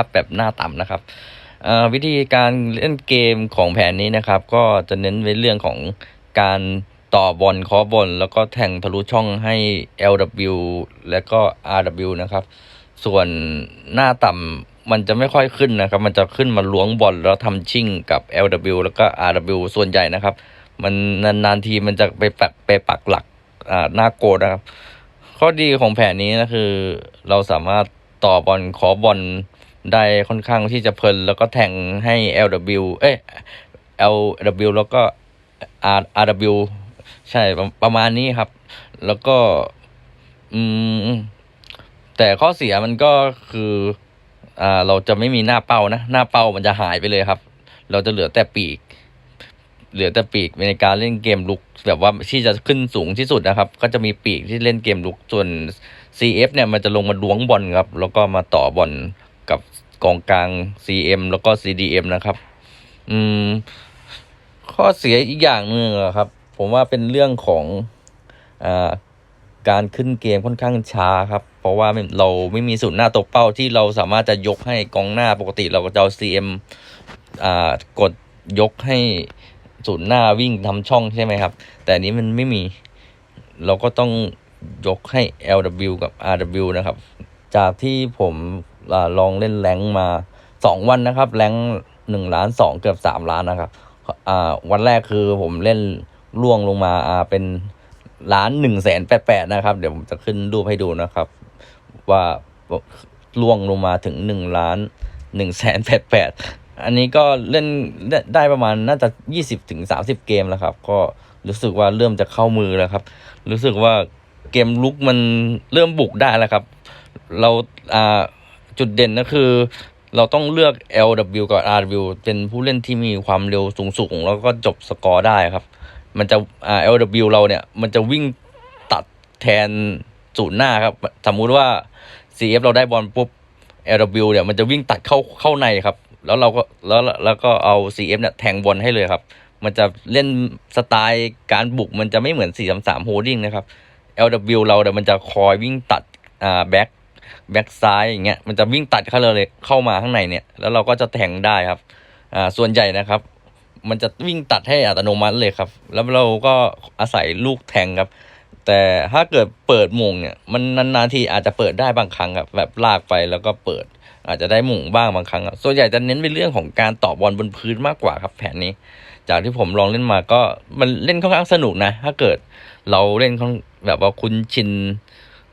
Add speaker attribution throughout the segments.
Speaker 1: นะครับ แบบหน้าต่ำนะครับวิธีการเล่นเกมของแผนนี้นะครับ ก็จะเน้นในเรื่องของการต่อบอลคอบอลแล้วก็แทงทะลุช่องให้ LW และก็ RW นะครับ ส่วนหน้าต่ำมันจะไม่ค่อยขึ้นนะครับ มันจะขึ้นมาล้วงบอลแล้วทำชิ่งกับ LW แล้วก็ RW ส่วนใหญ่นะครับ มันนานๆทีมันจะไปปักไปปักหลักหน้าโกนะครับ ข้อดีของแผนนี้ก็คือ เราสามารถต่อบอลขอบอล ได้ค่อนข้างที่จะเพลิน แล้วก็แทงให้ LW เอ้ย LW แล้วก็ R RW ใช่ประมาณนี้ครับ แล้วก็ อืม แต่ข้อเสียมันก็คือ อ่า เราจะไม่มีหน้าเป้านะ หน้าเป้ามันจะหายไปเลยครับ เราจะเหลือแต่ปีก เหลือแต่ปีกในการเล่นเกมลุก แบบว่าที่จะขึ้นสูงที่สุดนะครับ ก็จะมีปีกที่เล่นเกมลุก ส่วน CF เนี่ยมันจะลงมาล้วงบอลครับ แล้วก็มาต่อบอล กับกองกลาง CM แล้วก็ CDM นะครับ อืม ข้อเสียอีกอย่างหนึ่งครับ ผมว่าเป็นเรื่องของอการขึ้นเกมค่อนข้างช้าครับ เพราะว่าเราไม่มีศูนย์หน้าตกเป้าที่เราสามารถจะยกให้กองหน้าปกติเราก็จะเอา CM อ่ากดยกให้ศูนย์หน้าวิ่งทำช่องใช่ไหมครับ แต่นี้มันไม่มีเราก็ต้องยกให้ LW กับ RW นะครับ จากที่ผม ลองเล่นแรงมาสองวันนะครับ แรงหนึ่งล้านสองเกือบสามล้านนะครับวันแรกคือผมเล่นล่วงลงมาเป็นล้านหนึ่งแสนแปดแปดนะครับ เดี๋ยวผมจะขึ้นรูปให้ดูนะครับ ว่าล่วงลงมาถึงหนึ่งล้านหนึ่งแสนแปดแปดอันนี้ก็เล่นได้ได้ประมาณน่าจะยี่สิบถึงสามสิบเกมแล้วครับ ก็รู้สึกว่าเริ่มจะเข้ามือแล้วครับ รู้สึกว่าเกมลุกมันเริ่มบุกได้แล้วครับ เราอ่า จุดเด่นก็คือ เราต้องเลือก LW กับ RW เป็นผู้เล่นที่มีความเร็วสูงๆแล้วก็จบสกอร์ได้ครับ มันจะอ่า LW เราเนี่ย มันจะวิ่งตัดแทนศูนย์หน้าครับ สมมุติว่า CF เราได้บอลปุ๊บ LW เนี่ยมันจะวิ่งตัดเข้าเข้าในครับ แล้วเราก็แล้วแล้วก็เอา CF เนี่ยแทงบอลให้เลยครับ มันจะเล่นสไตล์การบุกมันจะไม่เหมือน 4-3-3 holding นะครับ LW เราเนี่ยมันจะคอยวิ่งตัดอ่าแบ็ค แบ็คซ้ายอย่างเงี้ยมันจะวิ่งตัดเข้าเลยเข้ามาข้างในเนี่ย แล้วเราก็จะแทงได้ครับอ่าส่วนใหญ่นะครับ มันจะวิ่งตัดให้อัตโนมัติเลยครับ แล้วเราก็อาศัยลูกแทงครับ แต่ถ้าเกิดเปิดมงเนี่ย มันนานๆทีอาจจะเปิดได้บางครั้งครับแบบลากไปแล้วก็เปิด อาจจะได้มุงบ้างบางครั้งครับส่วนใหญ่จะเน้นไปเรื่องของการต่อบอลบนพื้นมากกว่าครับ แผนนี้ จากที่ผมลองเล่นมาก็มันเล่นค่อนข้างสนุกนะ ถ้าเกิดเราเล่นค่อนแบบว่าคุ้นชิน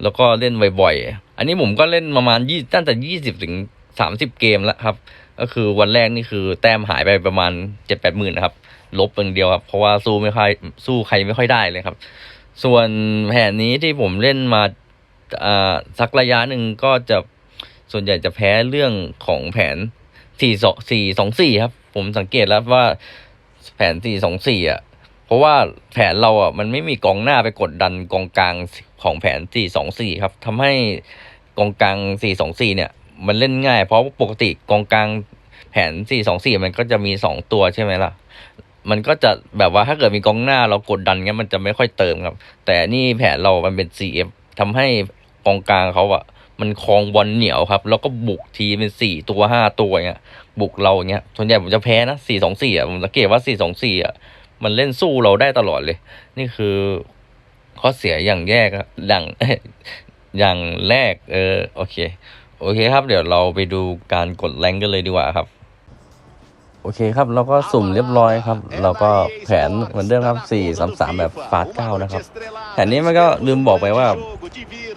Speaker 1: แล้วก็เล่นบ่อยๆ อันนี้ผมก็เล่นประมาณยี่ตั้งแต่ยี่สิบถึงสามสิบเกมแล้วครับ ก็คือวันแรกนี่คือแต้มหายไปประมาณเจ็ดแปดหมื่นนะครับ ลบอย่างเดียวครับ เพราะว่าสู้ไม่ค่อยสู้ใครไม่ค่อยได้เลยครับ ส่วนแผนนี้ที่ผมเล่นมาอ่าสักระยะหนึ่งก็จะส่วนใหญ่จะแพ้เรื่องของแผนสี่สองสี่สองสี่ครับ ผมสังเกตแล้วว่าแผนสี่สองสี่อะ เพราะว่าแผนเราอะมันไม่มีกองหน้าไปกดดันกองกลางของแผน 4-2-4 ครับทำให้กองกลาง 4-2-4 เนี่ย มันเล่นง่าย เพราะปกติกองกลางแผน 4-2-4 มันก็จะมี 2 ตัวใช่ไหมล่ะ มันก็จะแบบว่าถ้าเกิดมีกองหน้าเรากดดันเงี้ยมันจะไม่ค่อยเติมครับ แต่นี่แผนเรามันเป็น CF ทำให้กองกลางเขาอะมันคลองบอลเหนียวครับ แล้วก็บุกทีเป็นสี่ตัวห้าตัวเงี้ย บุกเราเงี้ยส่วนใหญ่ผมจะแพ้นะสี่สองสี่อะผมสังเกตว่าสี่สองสี่อะ มันเล่นสู้เราได้ตลอดเลย นี่คือข้อเสียอย่างแยกครับอย่างอย่างแรกเออโอเค โอเคครับ เดี๋ยวเราไปดูการกดแรงกันเลยดีกว่าครับ โอเคครับเราก็สุ่มเรียบร้อยครับ เราก็แผนเหมือนเดิมครับสี่สามสามแบบฟาสเก้านะครับแผนนี้มันก็ลืมบอกไปว่า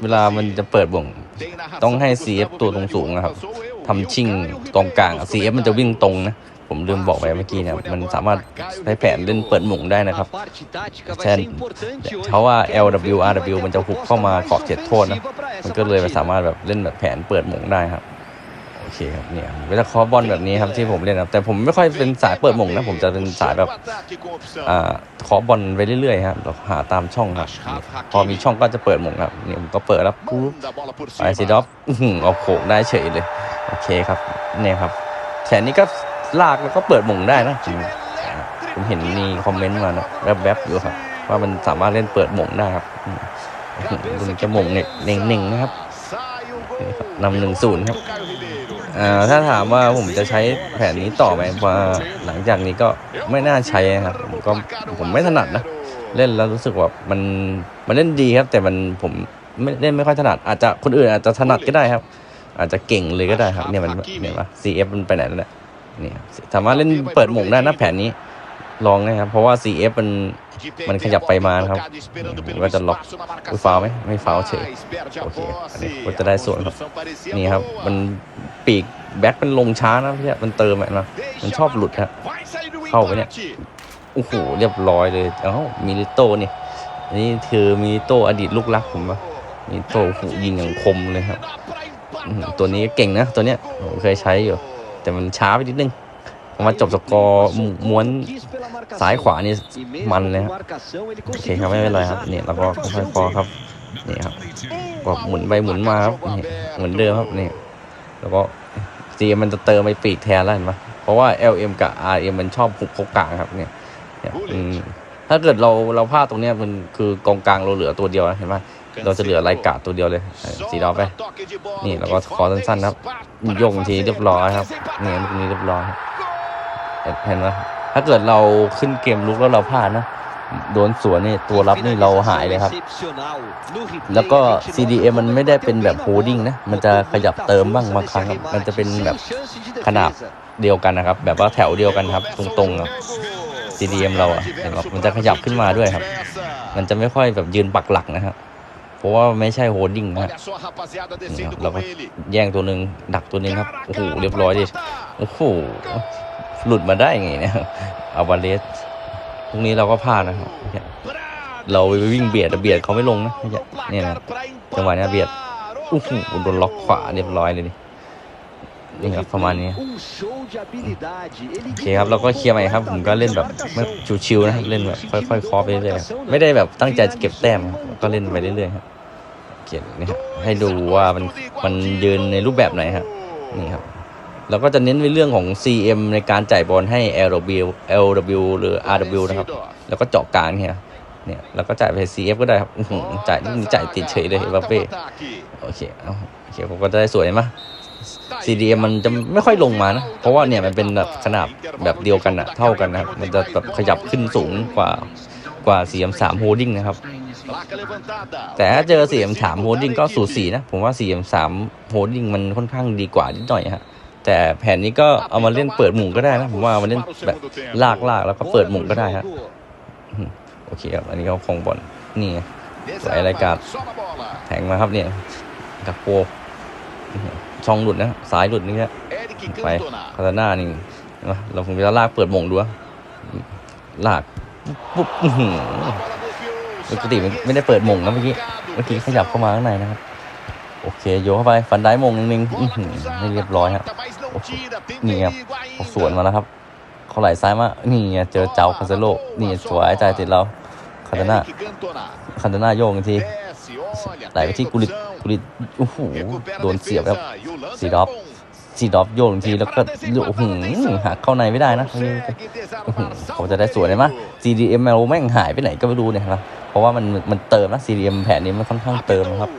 Speaker 1: เวลามันจะเปิดบ่งต้องให้ CF ตัวตรงสูงนะครับทำชิ่งกองกลาง CF มันจะวิ่งตรงนะ ผมลืมบอกไปเมื่อกี้เนี่ยมันสามารถใช้แผนเล่นเปิดหมุงได้นะครับแทนเพราะว่า LW RW มันจะหุบเข้ามาขอบเขตโทษนะมันก็เลยสามารถแบบเล่นแบบแผนเปิดหมุงได้ครับโอเคครับเนี่ยเวลาคอบอลแบบนี้ครับที่ผมเล่นครับแต่ผมไม่ค่อยเป็นสายเปิดหมุงนะผมจะเป็นสายแบบอ่าคอบอลไปเรื่อยๆครับเราหาตามช่องครับ พอมีช่องก็จะเปิดหมุงครับเนี่ยผมก็เปิดแล้วปุ๊บไปซีดอฟอื้ออเอาโขกได้เฉยเลย โอเคครับเนี่ยครับแขนนี้ก็ ลากแล้วก็เปิดหมุงได้นะผมผมเห็นมีคอมเมนต์มานะแวบๆอยู่ครับ ว่ามันสามารถเล่นเปิดหมุงได้ครับอืมอื้อหือลุงจะหมุงเนี่ยเน่งๆนะครับนำหนึ่งศูนย์ครับถ้าถามว่าผมจะใช้แผนนี้ต่อไหมว่าหลังจากนี้ก็ไม่น่าใช้ครับผมก็ผมไม่ถนัดนะเล่นแล้วรู้สึกว่ามันมันเล่นดีครับ แต่มันผมไม่เล่นไม่ค่อยถนัด อาจจะคนอื่นอาจจะถนัดก็ได้ครับ อาจจะเก่งเลยก็ได้ครับ เนี่ยมันเนี่ยว่า CF มันไปไหนแล้วเนี่ย เนี่ยสามารถเล่นเปิดหม่งได้นะแผนนี้ ลองนะครับ เพราะว่า CF มันมันขยับไปมานะครับว่าจะล็อกอุ๊ยฟาวล์ไหมไม่ฟาวล์เฉยโอเคอันนี้ก็จะได้ส่วนครับนี่ครับ มันปีกแบ็คมันลงช้านะพี่มันเติมอะนะมันชอบหลุดฮะเข้าไปเนี่ยโอ้โหเรียบร้อยเลยเอ้ามิลิโต้นี่อันนี่คือมิลิโต้อดีตลูกรักผมปะมิลิโต้โอ้โหยิงอย่างคมเลยครับอื้อหือตัวนี้เก่งนะตัวเนี้ยผมเคยใช้อยู่ แต่มันช้าไปนิดนึงพอมาจบสกอร์ม้วนซ้ายขวานี่มันเลยครับโอเคครับไม่เป็นไรครับนี่แล้วก็ค่อยๆพอครับนี่ครับก็หมุนไปหมุนมาครับนี่เหมือนเดิมครับนี่แล้วก็ซีมันจะเติมไปปีกแทนแล้วเห็นปะเพราะว่า LM กับ RM มันชอบหุบเขากลางครับเนี่ยเนี่ยอืมถ้าเกิดเราเราพลาดตรงเนี้ยมันคือกองกลางเราเหลือตัวเดียวนะเห็นปะ เราจะเหลือไรกาดตัวเดียวเลยสีดอไป นี่แล้วก็ขอสั้นๆครับโยกทีเรียบร้อยครับเนี่ยลูกนี้เรียบร้อยเห็นไหมถ้าเกิดเราขึ้นเกมลุกแล้วเราพลาดนะโดนสวนนี่ตัวรับนี่เราหายเลยครับ แล้วก็ CDM มันไม่ได้เป็นแบบโฮดิ้งนะ มันจะขยับเติมบ้างบางครั้งครับมันจะเป็นแบบขนาดเดียวกันนะครับ แบบว่าแถวเดียวกันครับ ตรงๆอะ CDM เราอะเห็นไหมมันจะขยับขึ้นมาด้วยครับ มันจะไม่ค่อยแบบยืนปักหลักนะครับ เพราะว่าไม่ใช่โฮดดิ้งนะฮะนี่ครับแล้วก็แย่งตัวหนึ่งดักตัวหนึ่งครับ โอ้โห เรียบร้อยดิ โอ้โห หลุดมาได้ไงเนี่ยอาวาเลสพรุ่งนี้เราก็พลาดนะครับเนี่ยเราไปวิ่งเบียดแต่เบียดเขาไม่ลงนะเนี่ยนะจังหวะเนี้ยเบียด โอ้โห โดนล็อกขวาเรียบร้อยเลยดินี่ครับประมาณนี้โอเคครับเราก็เคลียร์ใหม่ครับ ผมก็เล่นแบบไม่ชิวๆนะครับเล่นแบบค่อยๆเคอไปเรื่อยๆครับไม่ได้แบบตั้งใจจะเก็บแต้มครับก็เล่นไปเรื่อยๆครับ โอเคนี่ครับให้ดูว่ามันมันยืนในรูปแบบไหนครับนี่ครับเราก็จะเน้นในเรื่องของ CM ในการจ่ายบอลให้ LW LW หรือ RW นะครับ แล้วก็เจาะกลางเนี่ยเนี่ยแล้วก็จ่ายไป CF ก็ได้ครับจ่ายนี่จ่ายติดเฉยเลยเอ็มบัปเป้โอเคเอาโอเคผมก็จะได้สวยมั้ย CDM มันจะไม่ค่อยลงมานะ เพราะว่าเนี่ยมันเป็นแบบขนาดแบบเดียวกันอะเท่ากันนะมันจะแบบขยับขึ้นสูงกว่า กว่า CM3 Holding นะครับ แต่ถ้าเจอ CM3 Holding ก็สูสีนะ ผมว่า CM3 Holding มันค่อนข้างดีกว่านิดหน่อยฮะแต่แผนนี้ก็เอามาเล่นเปิดหมุงก็ได้นะ ผมว่าเอามาเล่นแบบลากลากแล้วก็เปิดหมุงก็ได้ฮะโอเคครับ อันนี้ก็คงบอลนี่ไงสวยรายการแทงมาครับเนี่ยกับโปช่องหลุดนะสายหลุดนี่แหละไปคาตาน่านี่เห็นปะเราคงจะลากเปิดหมงดูวะลาก ปุ๊บปกติไม่ได้เปิดมงนะเมื่อกี้ เมื่อกี้ขยับเข้ามาข้างในนะครับ โอเคโยกเข้าไปฟันได้มงนึงๆไม่เรียบร้อยครับนี่ครับเขาสวนมาแล้วครับ เขาไหลซ้ายมา นี่เจอเจ้าคาเซโลนี่สวยใจติดเราคาตาน่าคาตาน่าโยกอีกทีไหลไปที่กุลิตกุลิตโอ้โหโดนเสียบครับสีดอฟ ซีดอฟโยนทีแล้วก็โอ้โหหักเข้าในไม่ได้นะเขาจะได้สวยเลยมั้ย CDM เราแม่งหายไปไหนก็ไม่รู้เนี่ยครับเพราะว่ามันมันเติมนะ CDM แผนนี้มันค่อนข้างเติมครับ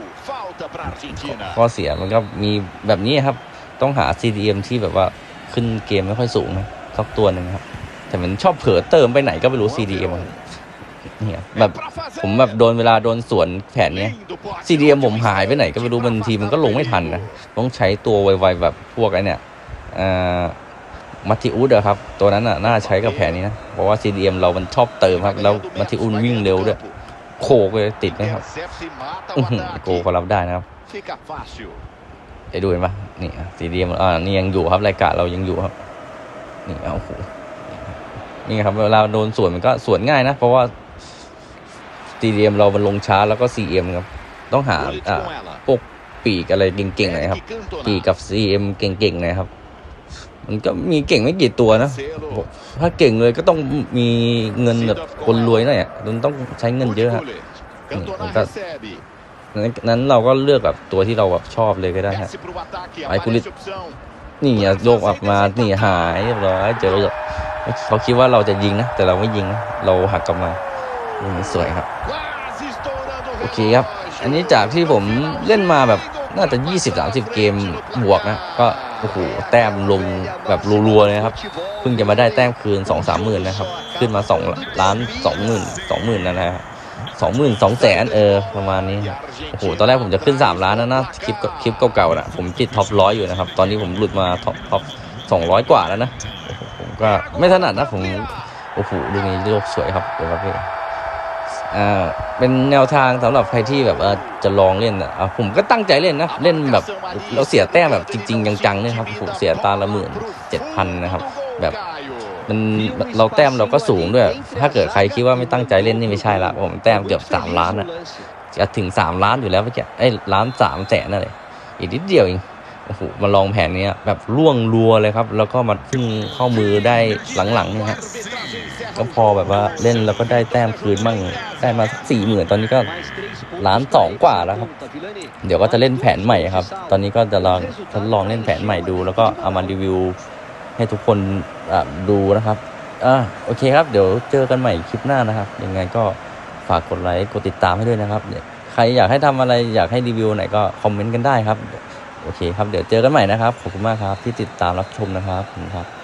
Speaker 1: ข้อเสียมันก็มีแบบนี้ครับ ต้องหา CDM ที่แบบว่าขึ้นเกมไม่ค่อยสูงนะสักตัวหนึ่งครับ แต่มันชอบเผลอเติมไปไหนก็ไม่รู้ CDM อะ เนี่ยแบบผมแบบโดนเวลาโดนสวนแผนเนี้ย CDM ผมหายไปไหนก็ไม่รู้บางทีมันก็ลงไม่ทันนะต้องใช้ตัวไวๆแบบพวกไอ้เนี่ยมัติอุดอะครับ ตัวนั้นอะน่าใช้กับแผนนี้นะเพราะว่า CDM เอมเรามันชอบเติมครับ แล้วมัติอุดวิ่งเร็วด้วยโคกเลยติดไหมครับโกเขารับได้นะครับไอ้ดูเห็นปะนี่ CDM อ่านี่ยังอยู่ครับรายการเรายังอยู่ครับนี่เอาโอ้โหนี่ครับเวลาโดนสวนมันก็สวนง่ายนะ เพราะว่า CDM เรามันลงช้าแล้วก็ CM ครับ ต้องหาอ่าพวกปีกอะไรเก่งๆหน่อยครับ ปีกกับ CM เก่งๆหนะครับ มันก็มีเก่งไม่กี่ตัวนะ ถ้าเก่งเลยก็ต้องมีเงินแบบคนรวยหน่อยอะมันต้องใช้เงินเยอะฮะ
Speaker 2: Cantona recebe.
Speaker 1: นั้นนั้นเราก็เลือกแบบตัวที่เราแบบชอบเลยก็ได้ฮะ
Speaker 2: Desce pro ataque.
Speaker 1: Vai,
Speaker 2: Aparece
Speaker 1: Pulit.
Speaker 2: opção.
Speaker 1: นี่อะโยกออกมานี่หายเรียบร้อยเจอเขาคิดว่าเราจะยิงนะ แต่เราไม่ยิงนะเราหักกลับมาอืม สวยครับ โอเคครับ อันนี้จากที่ผมเล่นมาแบบน่าจะ 20-30 เกมบวกนะ ก็โอ้โหแต้มลงแบบรัวๆเลยนะครับ เพิ่งจะมาได้แต้มคืน 2-3หมื่นนะครับ ขึ้นมา 2 ล้าน 2 หมื่น2หมื่นนะนะครับสองหมื่นสองแสนเออประมาณนี้โอ้โหตอนแรกผมจะขึ้น 3 ล้านนะนะคลิปคลิปเก่าๆนะผมติดท็อปร้อยอยู่นะครับ ตอนนี้ผมหลุดมาท็อปท็อปสองร้อยกว่าแล้วนะผมก็ไม่ถนัดนะผมโอ้โหดูนี้โลกสวยครับเดี๋ยวครับพี่ อ่าเป็นแนวทางสำหรับใครที่แบบจะลองเล่นอะผมก็ตั้งใจเล่นนะ เล่นแบบเราเสียแต้มแบบจริง ๆ จังๆเนี่ยครับผมเสียตาละหมื่นเจ็ดพันนะครับแบบมันเราแต้มเราก็สูงด้วย ถ้าเกิดใครคิดว่าไม่ตั้งใจเล่นนี่ไม่ใช่ละผมแต้มเกือบสามล้านอะจะถึงสามล้านอยู่แล้วเมื่อกี้ไอ้ล้านสามแสนนั่นเลยอีกนิดเดียวเองโอ้โหมาลองแผนเนี้ยแบบล่วงรัวเลยครับ แล้วก็มาพึ่งข้ามือได้หลังๆเนี่ยฮะ ก็พอแบบว่าเล่นแล้วก็ได้แต้มคืนมั่งได้มาสี่หมื่นตอนนี้ก็ล้านสองกว่าแล้วครับ เดี๋ยวก็จะเล่นแผนใหม่ครับ ตอนนี้ก็จะลองทดลองเล่นแผนใหม่ดู แล้วก็เอามารีวิวให้ทุกคนดูนะครับอ่าโอเคครับ เดี๋ยวเจอกันใหม่คลิปหน้านะครับ ยังไงก็ฝากกดไลค์กดติดตามให้ด้วยนะครับใครอยากให้ทำอะไรอยากให้รีวิวไหนก็คอมเมนต์กันได้ครับ โอเคครับ เดี๋ยวเจอกันใหม่นะครับ ขอบคุณมากครับที่ติดตามรับชมนะครับขอบคุณครับ